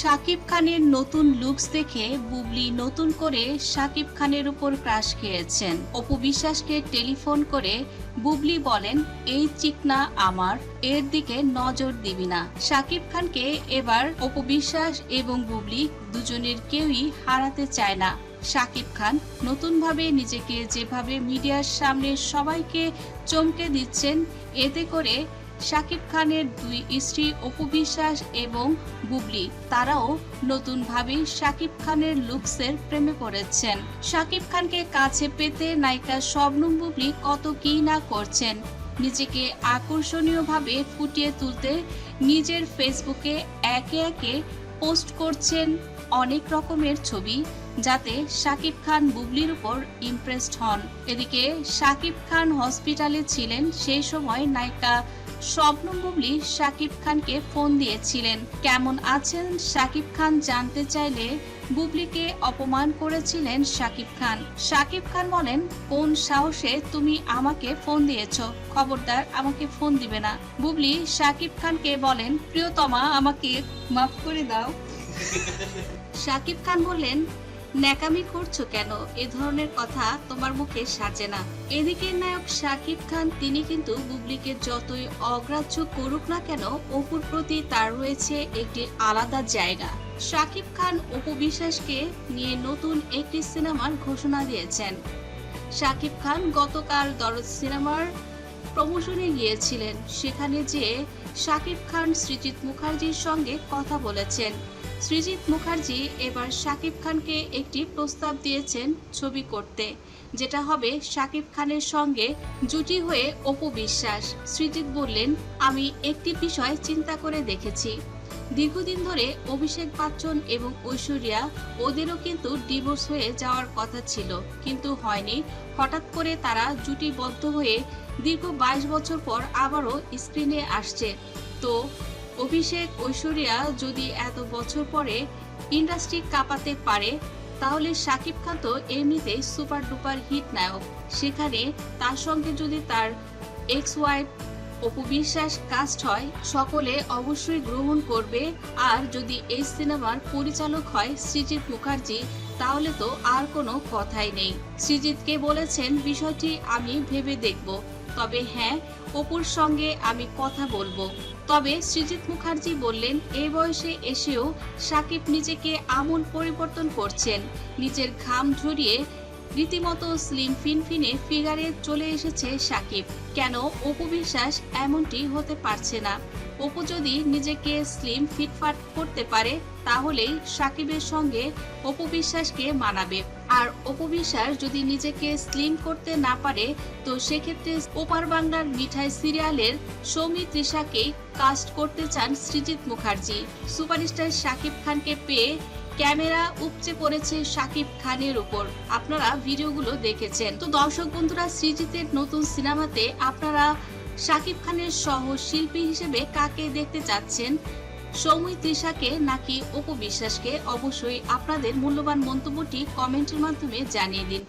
শাকিব খানের নতুন লুকস দেখে বুবলি নতুন করে শাকিব খানের উপর ক্রাশ খেয়েছেন। অপু বিশ্বাসকে টেলিফোন করে বুবলি বলেন, এই চিকনা আমার, এর দিকে নজর দিবি না। শাকিব খানকে এবার অপু বিশ্বাস এবং বুবলি দুজনের কেউই হারাতে চায় না। শাকিব খান নতুনভাবে নিজেকে যেভাবে মিডিয়ার সামনে সবাইকে চমকে দিচ্ছেন, এতে করে শাকিব খানের দুই স্ত্রী অপু বিশ্বাস এবং বুবলি, তারাও নতুনভাবে শাকিব খানের লুকসের প্রেমে পড়েছেন। শাকিব খানকে কাছে পেতে নায়িকা শবনম বুবলি কত কি না করছেন, নিজেকে আকর্ষণীয়ভাবে ফুটিয়ে তুলতে নিজের ফেসবুকে একে একে পোস্ট করছেন অনেক রকমের ছবি, যাতে শাকিব খান বুবলির উপর ইমপ্রেসড হন। এদিকে শাকিব খান হসপিটালে ছিলেন সেই সময় নায়িকা স্বপ্নম বুবলি শাকিব খানকে ফোন দিয়েছিলেন। কেমন আছেন? শাকিব খান জানতে চাইলে বুবলিকে অপমান করেছিলেন শাকিব খান। শাকিব খান বলেন, কোন সাহসে তুমি আমাকে ফোন দিয়েছ? খবরদার, আমাকে ফোন দিবে না। বুবলি শাকিব খানকে বলেন, প্রিয়তমা, আমাকে মাফ করে দাও। শাকিব খান বললেন ন্যাকামি করছ কেন? এ ধরনের কথা তোমার মুখে সাজে না। এদিকে নায়ক শাকিব খান, তিনি কিন্তু বুবলিকে যতই অগ্রাহ্য করুক না কেন, অপুর প্রতি তার রয়েছে একটি আলাদা জায়গা। শাকিব খান অপু বিশ্বাসকে নিয়ে নতুন একটি সিনেমার ঘোষণা দিয়েছেন। শাকিব খান গতকাল দরজ সিনেমার প্রমোশনে গিয়েছিলেন। সেখানে যে শাকিব খান, সৃজিত মুখার্জির সঙ্গে কথা বলেছেন। সৃজিত মুখার্জি এবার শাকিব খানকে একটি প্রস্তাব দিয়েছেন ছবি করতে, যেটা হবে শাকিব খানের সঙ্গে জুটি হয়ে অপু বিশ্বাস। সৃজিত বললেন, আমি একটি বিষয় চিন্তা করে দেখেছি। দীর্ঘদিন ধরে অভিষেক বচ্চন এবং ঐশ্বরিয়া ওদেরও কিন্তু ডিভোর্স হয়ে যাওয়ার কথা ছিল, কিন্তু হয়নি। হঠাৎ করে তারা জুটিবদ্ধ হয়ে দীর্ঘ বাইশ বছর পর আবারও স্ক্রিনে আসছে। তো অভিষেক, ঐশ্বরিয়া যদি এত বছর পরে ইন্ডাস্ট্রি কাঁপাতে পারে, তাহলে শাকিব খান তো এমনিতেই সুপার ডুপার হিট নায়ক। সেখানে তার সঙ্গে যদি তার ex wife Apu Biswas caste হয়, সকলে অবশ্যই গ্রহণ করবে। আর যদি এই সিনেমার পরিচালক হয় সৃজিত মুখার্জি, তাহলে তো আর কোনো কথাই নেই। সৃজিতকে বলেছেন, বিষয়টি আমি ভেবে দেখব। তবে হ্যাঁ অপুর সঙ্গে আমি কথা বলব। তবে সৃজিত মুখার্জি বললেন এই বয়সে এসেও সাকিব নিজেকে আমূল পরিবর্তন করছেন। নিজের ঘাম ঝরিয়ে রীতিমতো স্লিম ফিনফিনে ফিগারে চলে এসেছে সাকিব। কেন অপু বিশ্বাস এমনটি হতে পারছে না? অপু যদি নিজেকে স্লিম ফিটফাট করতে পারে, তাহলেই সাকিবের সঙ্গে অপু বিশ্বাসকে মানাবে। আর অপু বিশ্বাস যদি নিজেকে স্লিম করতে না পারে, তো সেক্ষেত্রে ওপার বাংলার মিঠাই সিরিয়ালের সৌমি তৃষাকেই কাস্ট করতে চান সৃজিত মুখার্জি। সুপারস্টার সাকিব খানকে পেয়ে ক্যামেরা উপচে পড়েছে শাকিব খানের উপর। আপনারা ভিডিওগুলো দেখেছেন। তো দর্শক বন্ধুরা, সৃজিতের নতুন সিনেমাতে আপনারা শাকিব খানের সহ শিল্পী হিসেবে কাকে দেখতে চাচ্ছেন? সৌমি তৃষাকে নাকি অপু বিশ্বাসকে? অবশ্যই আপনাদের মূল্যবান মন্তব্যটি কমেন্টের মাধ্যমে জানিয়ে দিন।